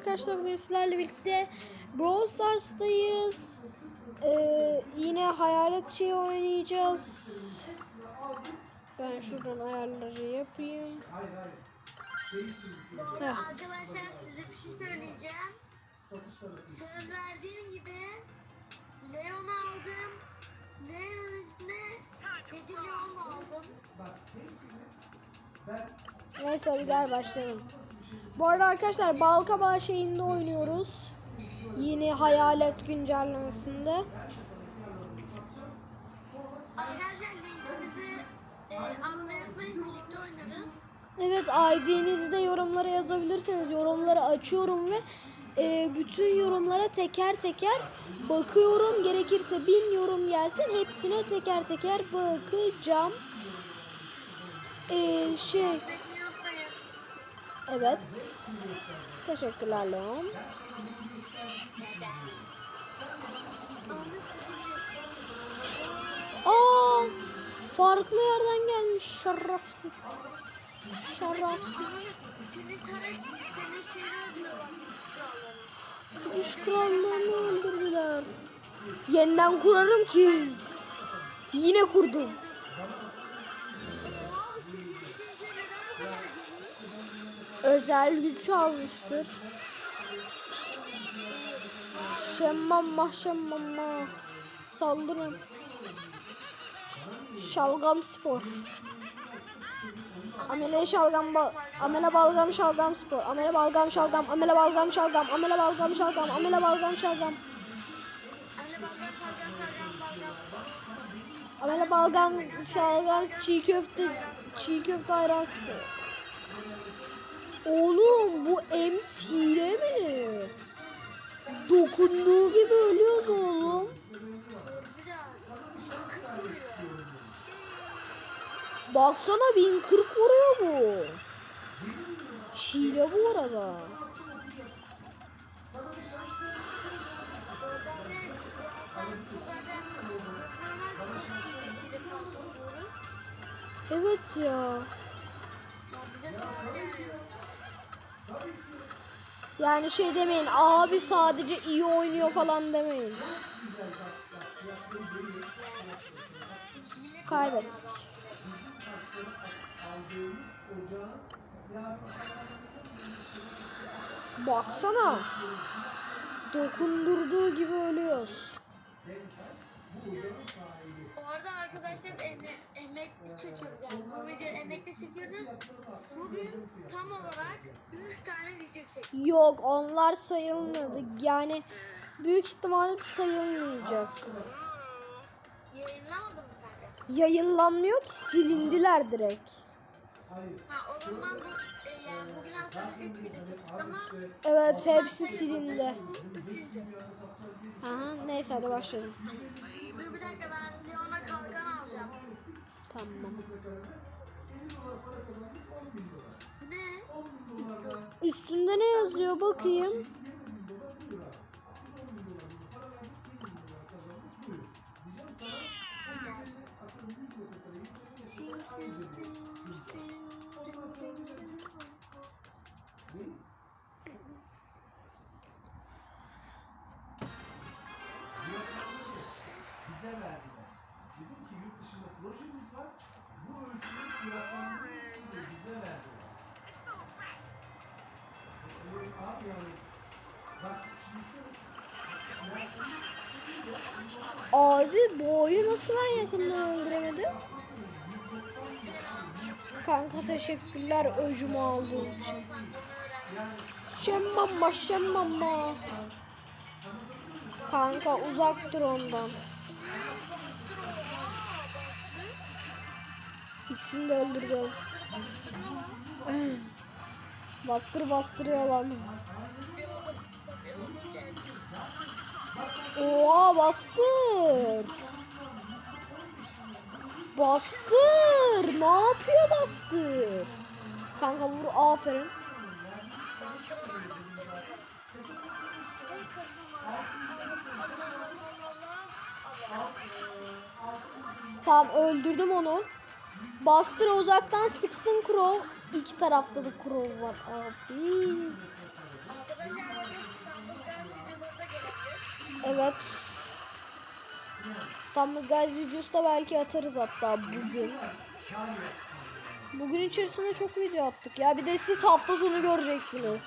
arkadaşlar bugün sizlerle birlikte Brawl Stars'tayız. Ee, yine hayalet şeyi oynayacağız. Ben şuradan ayarları yapayım. Arkadaşlar size bir şey söyleyeceğim. Söz verdiğim gibi Leon aldım. Leon'un üstüne 7 Leon aldım. Neyse hadi gel başlayalım. Bu arada arkadaşlar Balkabağ şeyinde oynuyoruz. Yeni hayalet güncellemesinde. Arkadaşlar linkimizi e. Birlikte oynarız. Evet ID'nizi de yorumlara yazabilirsiniz. Yorumları açıyorum ve e, bütün yorumlara teker teker bakıyorum. Gerekirse bin yorum gelsin. Hepsine teker teker bakacağım. E, şey. Evet. Teşekkürler Leon. Aa, farklı yerden gelmiş şerefsiz. Şerefsiz. Üç krallarını öldürdüler. Yeniden kurarım ki. Yine kurdum. Özel güç almıştır. Şemmamma şemmamma. Saldırın. Şalgam spor. Amele şalgam bal amele balgam şalgam spor. Amele balgam şalgam. Amele balgam şalgam. Amele balgam şalgam. Amele balgam şalgam. Amele balgam şalgam çiğ köfte çiğ köfte ayran spor. Oğlum bu Ems hile mi? Dokunduğu gibi ölüyor oğlum. Baksana 1040 vuruyor bu. Hile bu arada. Evet ya. Yani şey demeyin abi sadece iyi oynuyor falan demeyin. Kaybettik. Baksana. Dokundurduğu gibi ölüyoruz. Bu arada arkadaşlar eme emekli çekiyoruz yani bu videoyu emekli çekiyoruz. Bugün tam olarak 3 tane video çektik. Yok onlar sayılmıyordu. Yani büyük ihtimal sayılmayacak. Yayınlamadım mı kanka? Yayınlanmıyor ki silindiler direkt. Ha o zaman bu e, yani bugün aslında 3 video çektik ama Evet hepsi silindi. Aha, neyse hadi başlayalım. Dur bir dakika ben Leon'a kalkan alacağım. Tamam. Ne? Üstünde ne yazıyor bakayım. Abi bu oyunu nasıl ben yakından öldüremedim? Kanka teşekkürler öcümü aldığın için. Şemmamma şemmamma. Kanka uzak dur ondan. İkisini de öldürdüm. bastır bastır yalan. Oha bastır. Bastır. Ne yapıyor bastır? Kanka vur aferin. Tamam öldürdüm onu. Bastır uzaktan sıksın Crow. İki tarafta da Crow var abi. Evet. İstanbul Guys videosu da belki atarız hatta bugün. Bugün içerisinde çok video attık ya. Bir de siz hafta sonu göreceksiniz.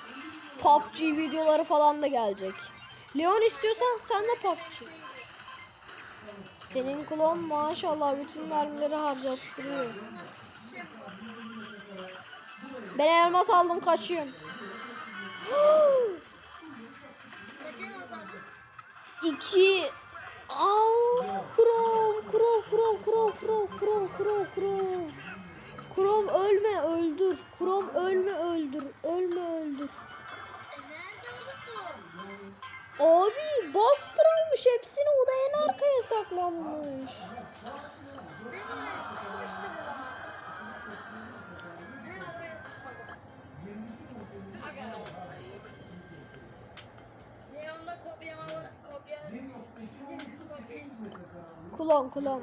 PUBG videoları falan da gelecek. Leon istiyorsan sen de PUBG. Senin klon maşallah bütün mermileri harcattırıyor. Ben elmas aldım kaçıyorum. 2 Al. Krom Krom Krom Krom Krom Krom Krom Krom. Krom ölme öldür. Krom ölme öldür. Ölme öldür. Abi bastırılmış. Hepsini oda en arkaya saklanmış. Kulon kulon.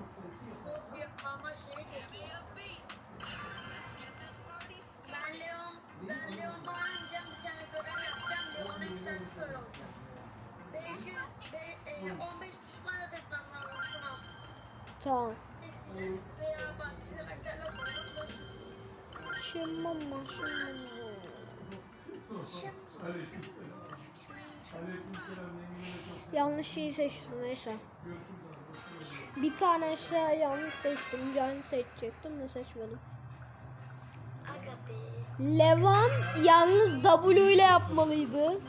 Tamam. Şimdi mama, Yanlış şeyi seçtim neyse. Görüşürüz. Bir tane eşya yanlış seçtim. Can seçecektim de seçmedim. Levan yalnız W ile yapmalıydı.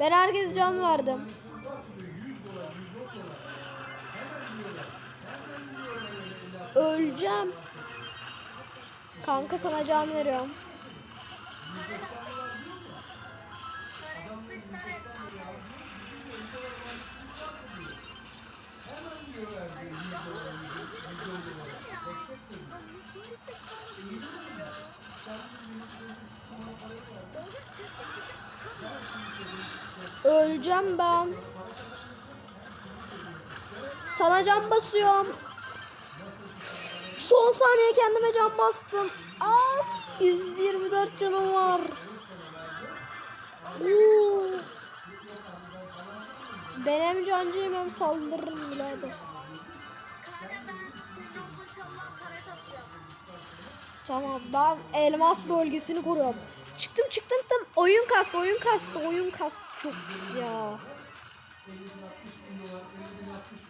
Ben herkes can verdim. Öleceğim. Kanka sana can veriyorum. Hemen diyorlar şey Öleceğim ben. Sana can basıyorum. Son saniye kendime can bastım. Aa, 124 canım var. Oo. Ben hem cancıyım hem saldırırım birader. Tamam ben elmas bölgesini koruyorum. Çıktım çıktım çıktım. Oyun kastı oyun kastı oyun kastı. Çok pis ya.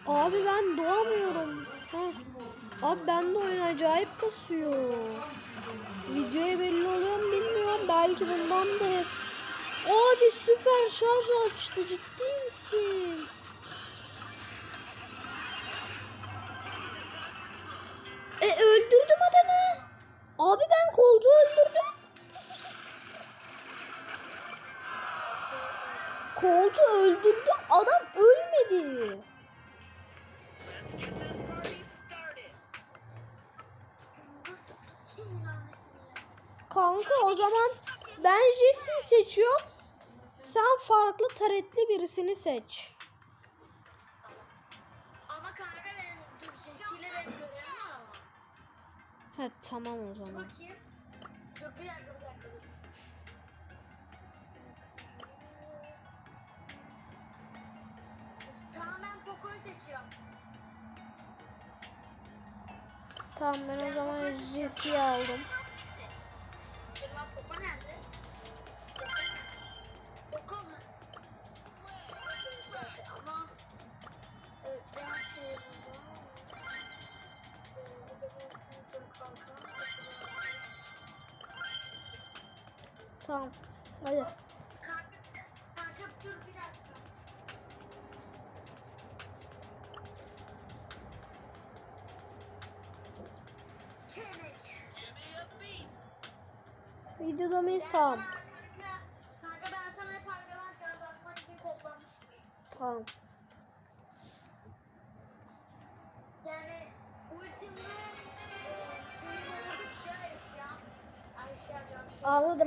Abi ben doğamıyorum. Heh. Abi ben de oyun acayip kasıyor. Videoya belli oluyor mu bilmiyorum. Belki bundan da hep. Abi süper şarj açtı ciddi misin? E öldürdüm adamı. Abi ben kolcu öldürdüm. Kolcu öldürdüm. Adam ölmedi. Kanka o zaman ben Jesse'yi seçiyorum. Sen farklı taretli birisini seç. Ama kanka benim dur Jesse'yle benim görevim var ama. Ha tamam o zaman. bakayım. Dur bir dakika bir dakika. dur. Tamam ben Poco'yu seçiyorum. Tamam ben o zaman Jesse'yi aldım. Tamam. Hadi. Videoda mıyız? Tamam. Tamam.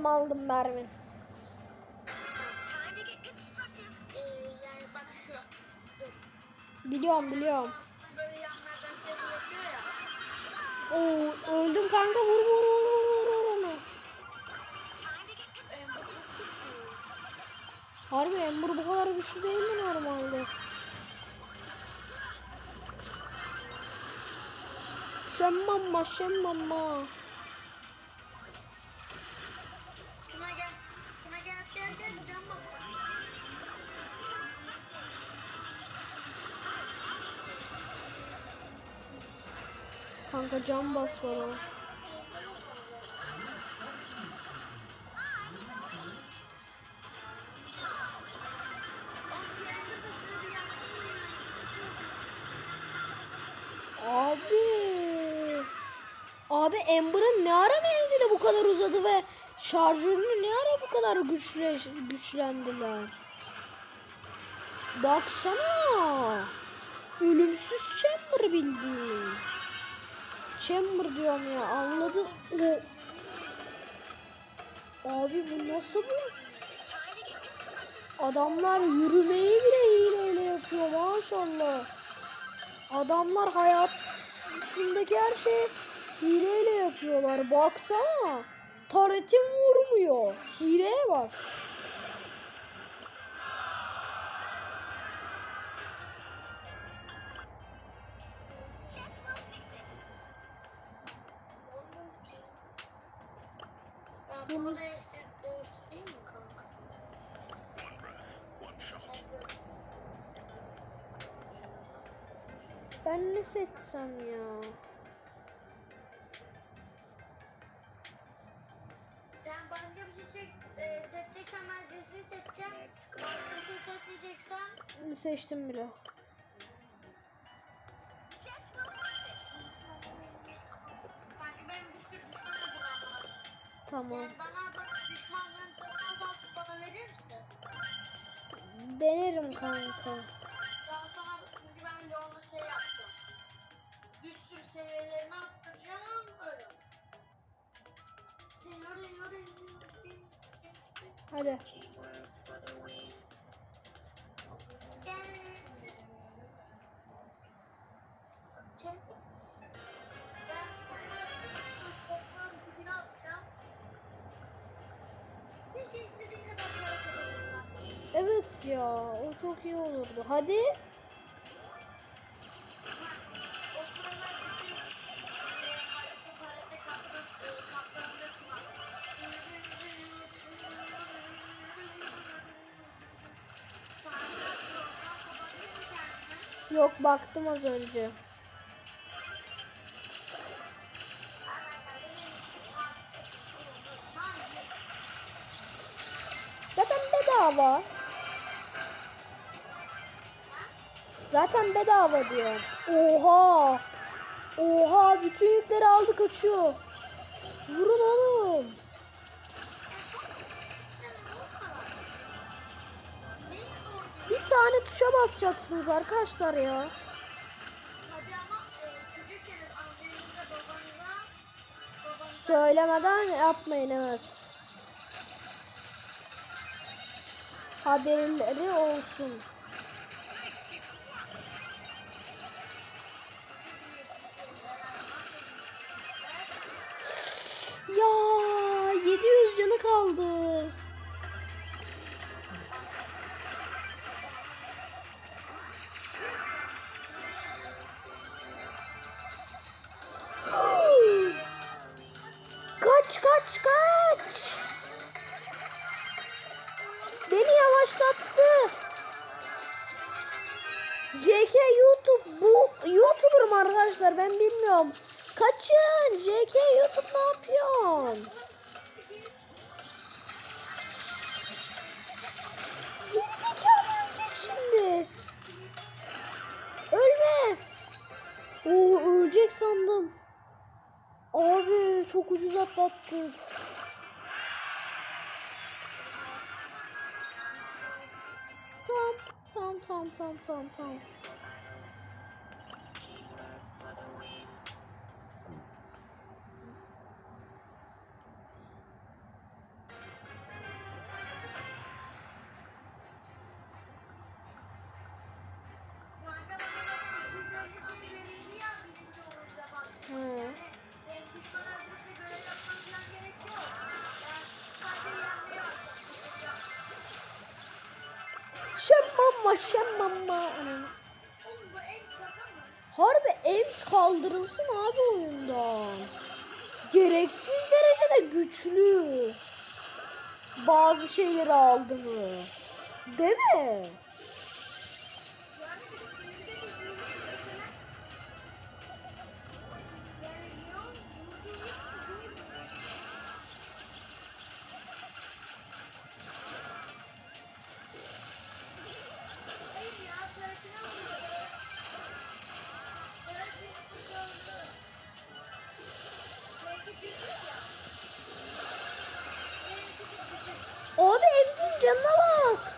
Mermi aldım mermi. Biliyorum biliyorum. Oo öldüm kanka vur vur vur vur vur onu. Harbi Ember bu kadar güçlü değil mi normalde? Şemmamma şemmamma. Cam bas bana. Abi. Abi Amber'ın ne ara menzili bu kadar uzadı ve şarjörünü ne ara bu kadar güçle, güçlendiler. Baksana. Ölümsüz Chamber bildiğin. Chamber diyorum ya anladın o. Abi bu nasıl bu? Adamlar yürümeyi bile hileyle yapıyor maşallah. Adamlar hayatındaki her şeyi hileyle yapıyorlar. Baksana. Taretim vurmuyor. Hileye bak. Seçsem ya? Sen başka bir şey çek, e, seçeceksen ben cinsini seçeceğim. Başka bir şey seçmeyeceksen Seçtim bile. hazırlandım. Tamam. Yani bana bak düşmanların bana verir misin? Denerim kanka. İstediğin kadar hareket edelim. Evet ya o çok iyi olurdu. Hadi. Yok baktım az önce. Zaten bedava. Zaten bedava diyor. Oha. Oha bütün yükleri aldı kaçıyor. Vurun oğlum. Tuşa basacaksınız arkadaşlar ya. E, Söylemeden yapmayın evet. Haberleri olsun. Kaç kaç kaç. Beni yavaşlattı. JK YouTube bu YouTuber mı arkadaşlar ben bilmiyorum. Kaçın JK YouTube ne yapıyorsun? Gerizekalı ölecek şimdi. Ölme. Oo ölecek sandım. Abi çok ucuz atlattık. Tamam, tamam, tamam, tamam, tamam, Şemmamma şemmamma. Anam. Harbi Ems kaldırılsın abi oyundan. Gereksiz derecede güçlü. Bazı şeyleri aldı mı? Değil mi? 300 300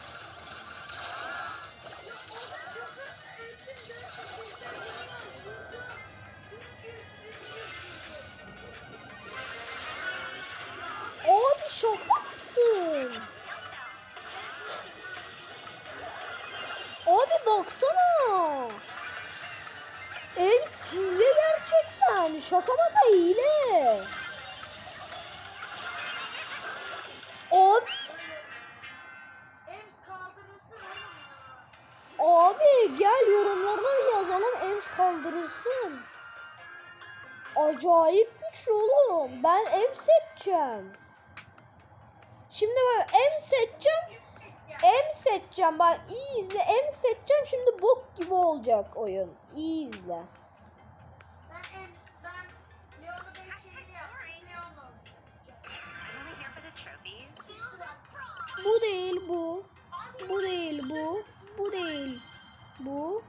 Abi şaka mısın? Abi baksana. Ems hile gerçekten. Şaka maka hile. Acayip güçlü oğlum. Ben Ems seçeceğim. Şimdi bak Ems seçeceğim. Ems seçeceğim. Bak iyi izle. Ems seçeceğim. Şimdi bok gibi olacak oyun. İyi izle. Bu değil bu. Bu değil bu. Bu değil. Bu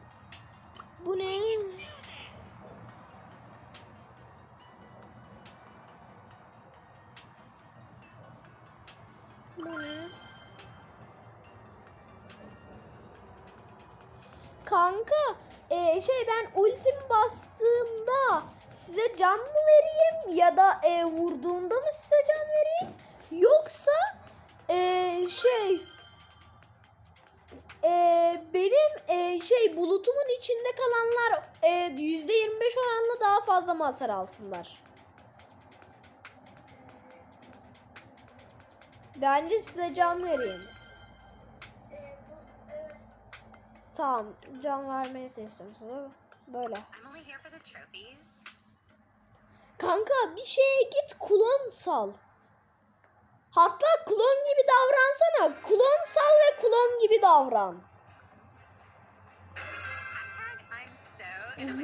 şey ben ultim bastığımda size can mı vereyim ya da e, vurduğumda mı size can vereyim yoksa e, şey e, benim e, şey bulutumun içinde kalanlar e, %25 oranla daha fazla mı hasar alsınlar? Bence size can vereyim. Tamam can vermeyi seçtim size. Böyle. Kanka bir şeye git klon sal. Hatta klon gibi davransana. Klon sal ve klon gibi davran.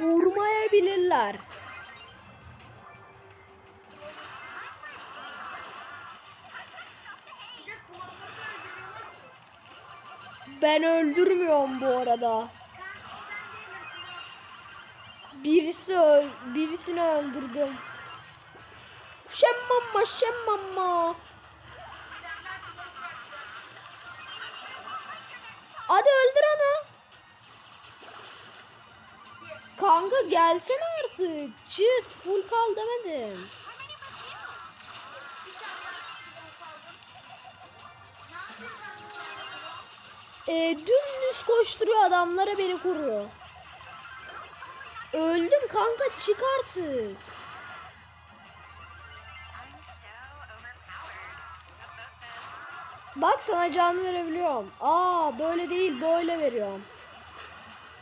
Vurmayabilirler. Ben öldürmüyorum bu arada. Birisi öl birisini öldürdüm. Şemmamma şemmamma. Hadi öldür onu. Kanka gelsene artık. Çık full kal demedim. Ee, dümdüz koşturuyor adamlara beni koruyor. Öldüm kanka çık artık. Bak sana can verebiliyorum. Aa böyle değil böyle veriyorum.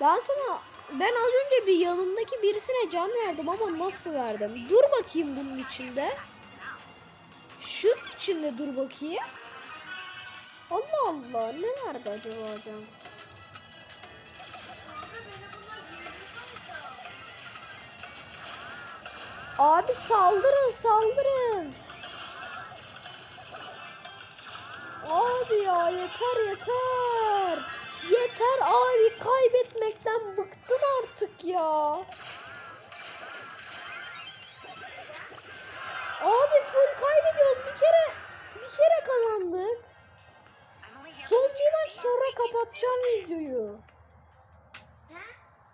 Ben sana ben az önce bir yanımdaki birisine can verdim ama nasıl verdim? Dur bakayım bunun içinde. Şunun içinde dur bakayım. Allah Allah ne nerede acaba yürüyorsa Abi saldırın saldırın. Abi ya yeter yeter. Yeter abi kaybetmekten bıktım artık ya. Abi full kaybediyoruz bir kere bir kere kazandık. Son bir maç sonra kapatacağım videoyu.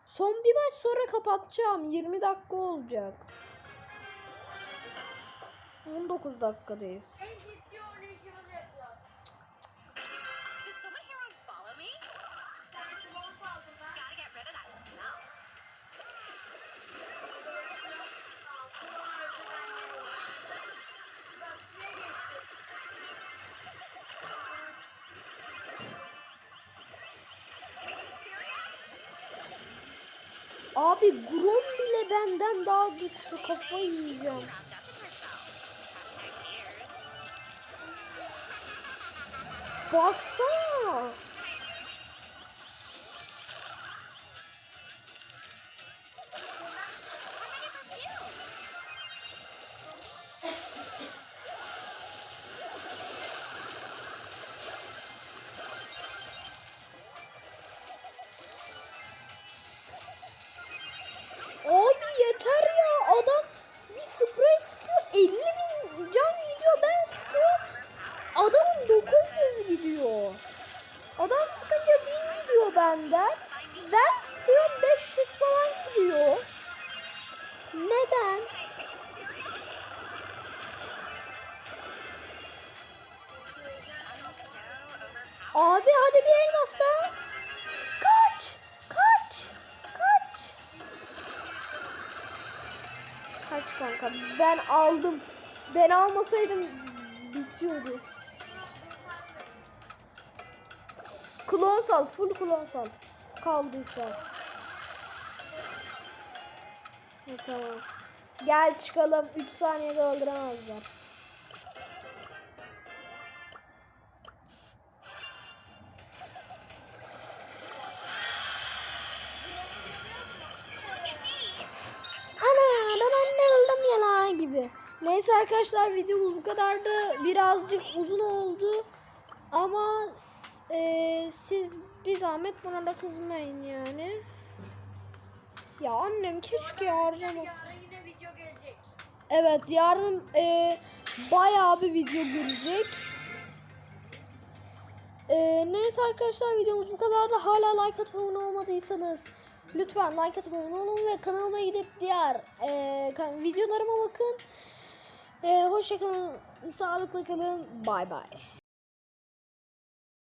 Son bir maç sonra kapatacağım. 20 dakika olacak. 19 dakikadayız. Abi Grom bile benden daha güçlü kafayı yiyeceğim. Baksana. Abi hadi bir elmas daha. Kaç! Kaç! Kaç! Kaç kanka? Ben aldım. Ben almasaydım bitiyordu. Klon sal, full klon sal. Kaldıysa. Ha, tamam. Gel çıkalım. 3 saniyede öldüremezler. Neyse arkadaşlar videomuz bu kadardı. Birazcık uzun oldu. Ama e, siz bir zahmet buna da kızmayın yani. Ya annem keşke harcamasın. Yarın yine video gelecek. Evet yarın e, bayağı bir video gelecek. E, neyse arkadaşlar videomuz bu kadar da hala like atıp abone olmadıysanız lütfen like atıp abone olun ve kanalıma gidip diğer e, videolarıma bakın. E, hoşçakalın, sağlıklı kalın, bay bay.